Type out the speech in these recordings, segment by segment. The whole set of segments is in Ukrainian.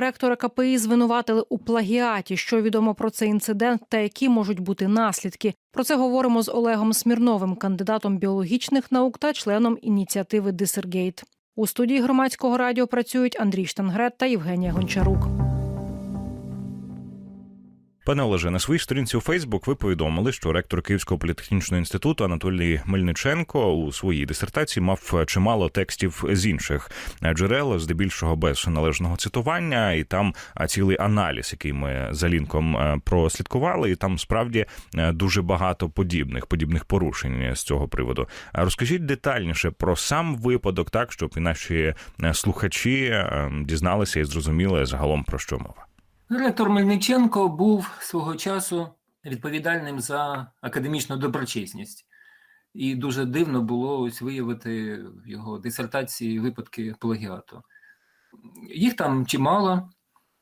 Ректора КПІ звинуватили у плагіаті. Що відомо про цей інцидент та які можуть бути наслідки? Про це говоримо з Олегом Смірновим, кандидатом біологічних наук та членом ініціативи Дисергейт. У студії громадського радіо працюють Андрій Штангрет та Євгенія Гончарук. Пане Олеже, на своїй сторінці у Фейсбук ви повідомили, що ректор Київського політехнічного інституту Анатолій Мельниченко у своїй дисертації мав чимало текстів з інших джерел, здебільшого без належного цитування, і там цілий аналіз, який ми за лінком е, прослідкували, і там справді е, дуже багато подібних подібних порушень з цього приводу. Розкажіть детальніше про сам випадок, так щоб і наші е, слухачі дізналися і зрозуміли загалом про що мова. Ректор Мельниченко був свого часу відповідальним за академічну доброчесність. І дуже дивно було ось виявити в його дисертації випадки плагіату. Їх там чимало.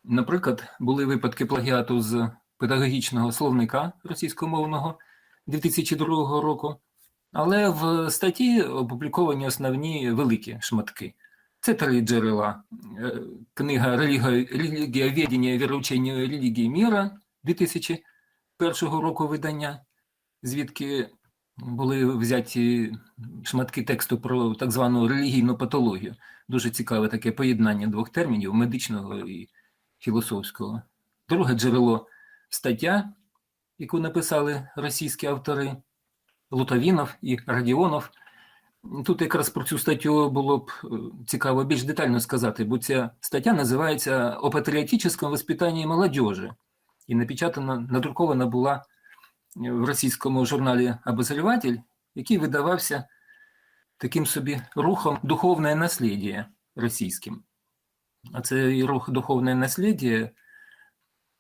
Наприклад, були випадки плагіату з педагогічного словника російськомовного 2002 року, але в статті опубліковані основні великі шматки. Це три джерела. Е, Книга «Релігієведення і віровчення релігії міра 2001 року видання, звідки були взяті шматки тексту про так звану релігійну патологію. Дуже цікаве таке поєднання двох термінів медичного і філософського. Друге джерело стаття, яку написали російські автори Лутавінов і Радіонов. Тут якраз про цю статтю було б е, цікаво більш детально сказати, бо ця стаття називається «О патріотичному воспитанні молодежі» і напечатана, надрукована була в російському журналі «Обозреватель», який видавався таким собі рухом «Духовне наслідя» російським. А цей рух «Духовне наслідя»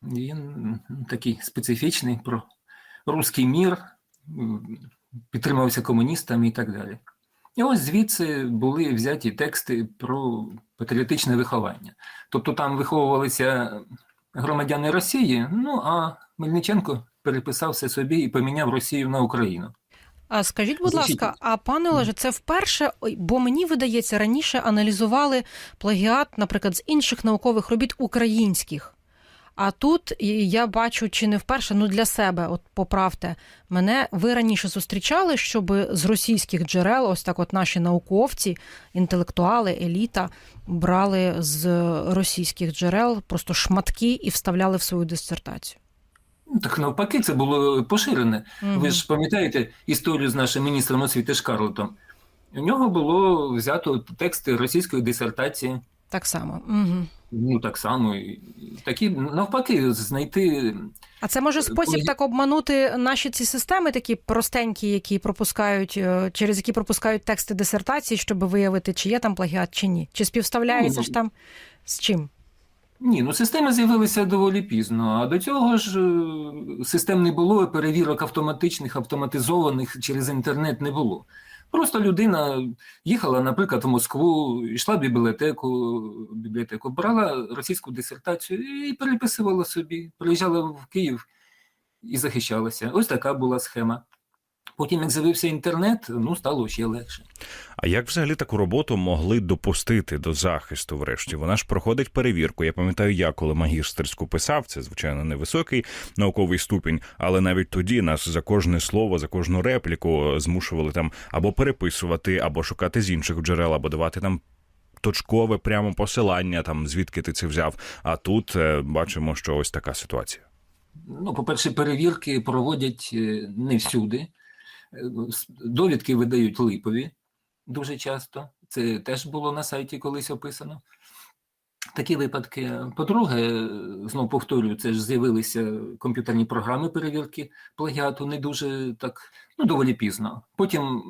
він такий специфічний про русський мір, підтримався комуністами і так далі. І ось звідси були взяті тексти про патріотичне виховання. Тобто там виховувалися громадяни Росії, ну а Мельниченко переписав все собі і поміняв Росію на Україну. А скажіть, будь Значить- ласка, а пане Олеже, це вперше, бо мені видається, раніше аналізували плагіат, наприклад, з інших наукових робіт українських. А тут я бачу, чи не вперше, ну для себе, от поправте мене, ви раніше зустрічали, щоб з російських джерел, ось так, от наші науковці, інтелектуали, еліта брали з російських джерел просто шматки і вставляли в свою дисертацію. Ну, Так навпаки, це було поширене. Мгм. Ви ж пам'ятаєте історію з нашим міністром освіти Шкарлетом? У нього було взято тексти російської дисертації. Так само. Угу. Ну так само. Такі навпаки, знайти А це може спосіб так обманути наші ці системи, такі простенькі, які пропускають, е, через які пропускають тексти дисертації, щоб виявити, чи є там плагіат, чи ні. Чи співставляється Ну, ж там з чим? Ні, ну системи з'явилися доволі пізно. А до цього ж е, систем не було, перевірок автоматичних, автоматизованих через інтернет не було. Просто людина їхала, наприклад, в Москву, йшла в бібліотеку, бібліотеку, брала російську дисертацію і переписувала собі, приїжджала в Київ і захищалася. Ось така була схема. Потім, як з'явився інтернет, ну стало ще легше. А як взагалі таку роботу могли допустити до захисту? Врешті вона ж проходить перевірку. Я пам'ятаю, я коли магістерську писав, це звичайно невисокий науковий ступінь, але навіть тоді нас за кожне слово, за кожну репліку змушували там або переписувати, або шукати з інших джерел, або давати там. Точкове прямо посилання, там звідки ти це взяв. А тут е, бачимо, що ось така ситуація. Ну, по-перше, перевірки проводять е, не всюди. Довідки видають липові дуже часто. Це теж було на сайті колись описано. Такі випадки. По-друге, знову повторюю, це ж з'явилися комп'ютерні програми перевірки плагіату не дуже так, ну, доволі пізно. Потім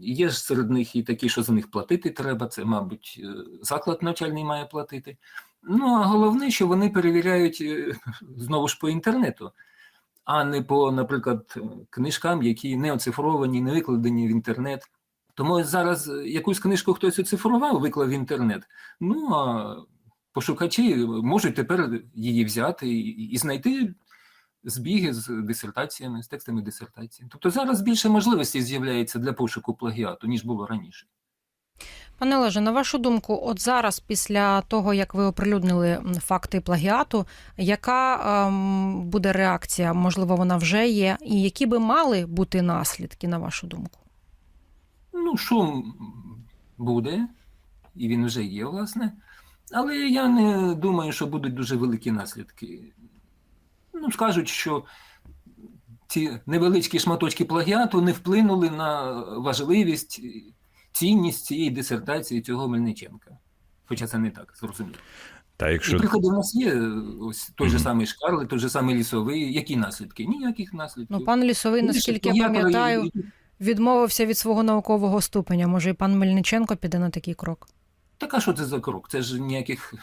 є ж серед них і такі, що за них платити треба. Це, мабуть, е, заклад навчальний має платити. Ну, а головне, що вони перевіряють е, знову ж по інтернету, а не по, наприклад, книжкам, які не оцифровані, не викладені в інтернет. Тому зараз е, якусь книжку хтось оцифрував, виклав в інтернет. Ну а пошукачі можуть тепер її взяти і, і знайти збіги з дисертаціями, з текстами дисертації. Тобто зараз більше можливостей з'являється для пошуку плагіату, ніж було раніше. Пане Олеже, на вашу думку, от зараз, після того як ви оприлюднили факти плагіату, яка ем, буде реакція? Можливо, вона вже є, і які би мали бути наслідки, на вашу думку? Ну, шум буде, і він вже є, власне. Але я не думаю, що будуть дуже великі наслідки. Ну, скажуть, що ці невеличкі шматочки плагіату не вплинули на важливість, цінність цієї дисертації цього Мельниченка. Хоча це не так, зрозуміло. Та І якщо приклади у нас є, ось той же самий Шкарлет, той же самий лісовий. Які наслідки? Ніяких наслідків. Ну, пан Лісовий, наскільки я пам'ятаю, відмовився від свого наукового ступеня. Може, і пан Мельниченко піде на такий крок? Так а що це за крок? Це ж ніяких.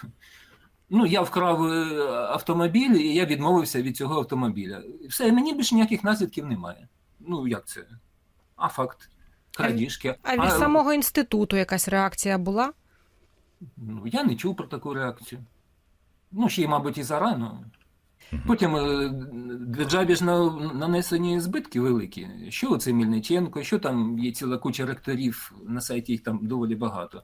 Ну, я вкрав е, автомобіль, і я відмовився від цього автомобіля. Все, мені більше ніяких наслідків немає. Ну, як це? А факт. Крадіжки. А від самого інституту якась реакція була? Ну, я не чув про таку реакцію. Ну, ще й, мабуть, і зарано. Потім е, державі ж на, нанесені збитки великі. Що оце Мільниченко, що там є ціла куча ректорів, на сайті їх там доволі багато.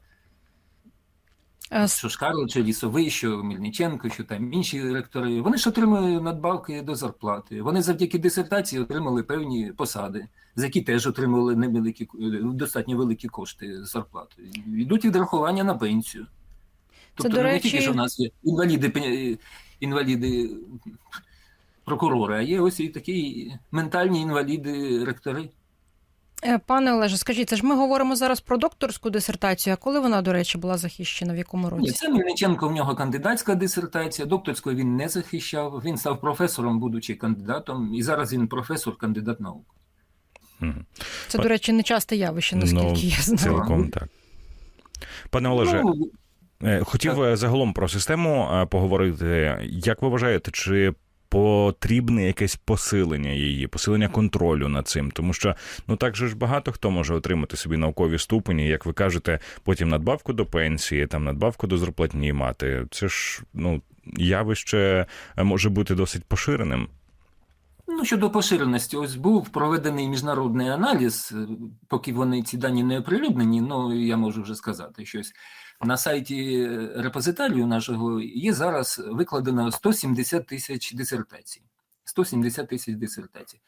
Е, що Шкарлет, що Лісовий, що Мельниченко, що там інші ректори. Вони ж отримали надбавки до зарплати. Вони завдяки дисертації отримали певні посади, за які теж отримали невеликі, достатньо великі кошти зарплати. Йдуть відрахування на пенсію. Тобто до не речі- тільки, що в нас є інваліди, інваліди прокурори, а є ось і такі ментальні інваліди ректори. Е, Пане Олеже, скажіть, це ж ми говоримо зараз про докторську дисертацію. А коли вона, до речі, була захищена? В якому Ні, році? це Мельниченко, в нього кандидатська дисертація, докторську він не захищав. Він став професором, будучи кандидатом, і зараз він професор, кандидат наук. Це, до речі, не часте явище, наскільки Ну, я знаю. цілком так. Пане Олеже, Ну, Е, Хотів е, загалом про систему е, поговорити. Як ви вважаєте, чи потрібне якесь посилення її, посилення контролю над цим? Тому що ну так же ж багато хто може отримати собі наукові ступені, як ви кажете, потім надбавку до пенсії, там надбавку до зарплатні мати. Це ж ну явище е, може бути досить поширеним. ну, щодо поширеності, ось був проведений міжнародний аналіз, е, поки вони ці дані не оприлюднені, ну я можу вже сказати щось. На сайті репозитарію нашого є зараз викладено 170 тисяч дисертацій. 170 тисяч дисертацій.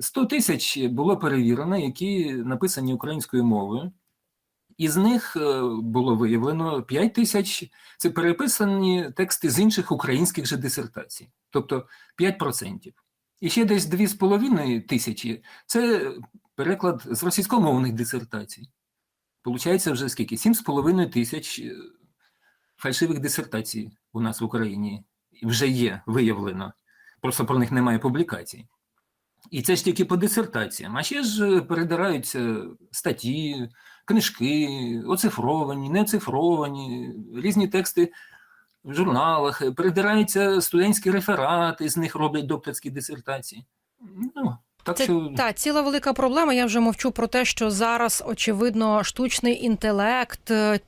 100 тисяч було перевірено, які написані українською мовою. Із них е, було виявлено 5 тисяч це переписані тексти з інших українських же дисертацій, тобто 5%. І ще десь 2,5 тисячі це переклад з російськомовних дисертацій. Получається вже скільки? 7,5 тисяч е, фальшивих дисертацій у нас в Україні вже є виявлено. Просто про них немає публікацій. І це ж тільки по дисертаціям. А ще ж е, передираються статті, книжки, оцифровані, неоцифровані, різні тексти в журналах, передираються студентські реферати, з них роблять докторські дисертації. Ну, так Це що та ціла велика проблема. Я вже мовчу про те, що зараз очевидно штучний інтелект, е,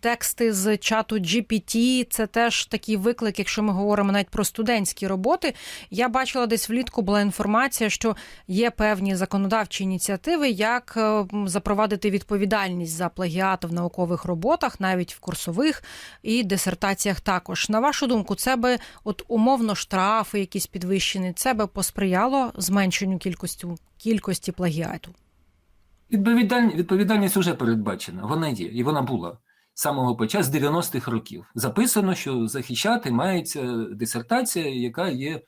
тексти з чату GPT – це теж такий виклик, якщо ми говоримо навіть про студентські роботи. Я бачила десь влітку була інформація, що є певні законодавчі ініціативи, як е, запровадити відповідальність за плагіат в наукових роботах, навіть в курсових і дисертаціях. Також на вашу думку, це би от умовно штрафи, якісь підвищені, це би посприяло зменшенню кількості кількості плагіату. відповідальність, відповідальність вже передбачена, вона є, і вона була з самого початку, з 90-х років. Записано, що захищати мається дисертація, яка є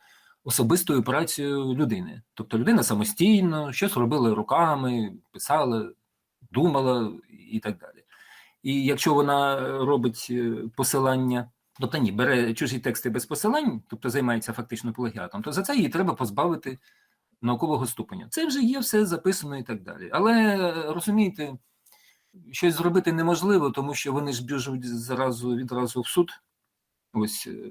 особистою працею людини. Тобто людина самостійно щось робила руками, писала, думала і так далі. І якщо вона робить е, посилання, тобто ні, бере чужі тексти без посилань, тобто займається фактично плагіатом, то за це її треба позбавити наукового ступеня. Це вже є все записано і так далі. Але розумієте, щось зробити неможливо, тому що вони ж біжуть зразу відразу в суд. Ось е,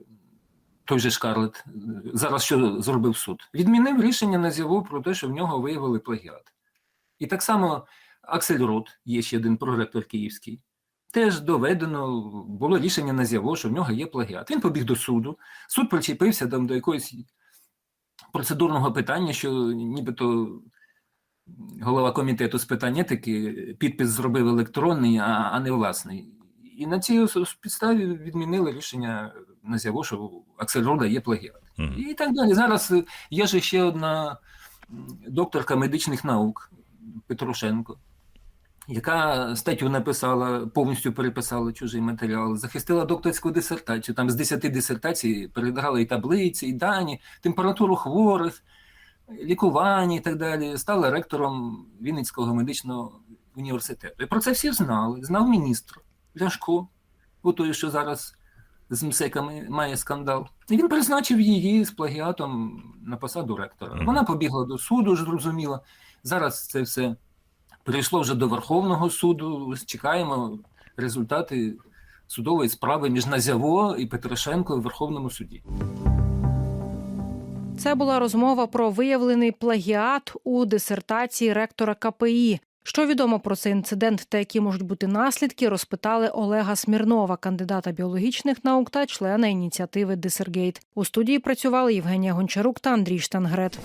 той же Шкарлет. е, Зараз що зробив суд? Відмінив рішення на з'яву про те, що в нього виявили плагіат. І так само Аксель Рот, є ще один проректор київський. Теж доведено було рішення на з'яву, що в нього є плагіат. Він побіг до суду. Суд причепився там до якоїсь процедурного питання, що нібито голова комітету з питань етики, підпис зробив електронний, а, а не власний. І на цій підставі відмінили рішення на з'яву, що Аксель Рода є плагіат. Мгм. І так далі. Зараз є ж ще одна докторка медичних наук Петрушенко, яка статтю написала, повністю переписала чужий матеріал, захистила докторську дисертацію. Там з 10 дисертацій передала і таблиці, і дані, температуру хворих, лікування і так далі. Стала ректором Вінницького медичного університету. І про це всі знали. Знав міністр Ляшко, у той, що зараз з МСЕКами має скандал. І він призначив її з плагіатом на посаду ректора. Вона побігла до суду, ж зрозуміло. Зараз це все перейшло вже до Верховного суду. Чекаємо результати судової справи між Назяво і Петрашенко в Верховному суді. Це була розмова про виявлений плагіат у дисертації ректора КПІ. Що відомо про цей інцидент та які можуть бути наслідки, розпитали Олега Смірнова, кандидата біологічних наук та члена ініціативи Дисергейт. У студії працювали Євгенія Гончарук та Андрій Штангрет.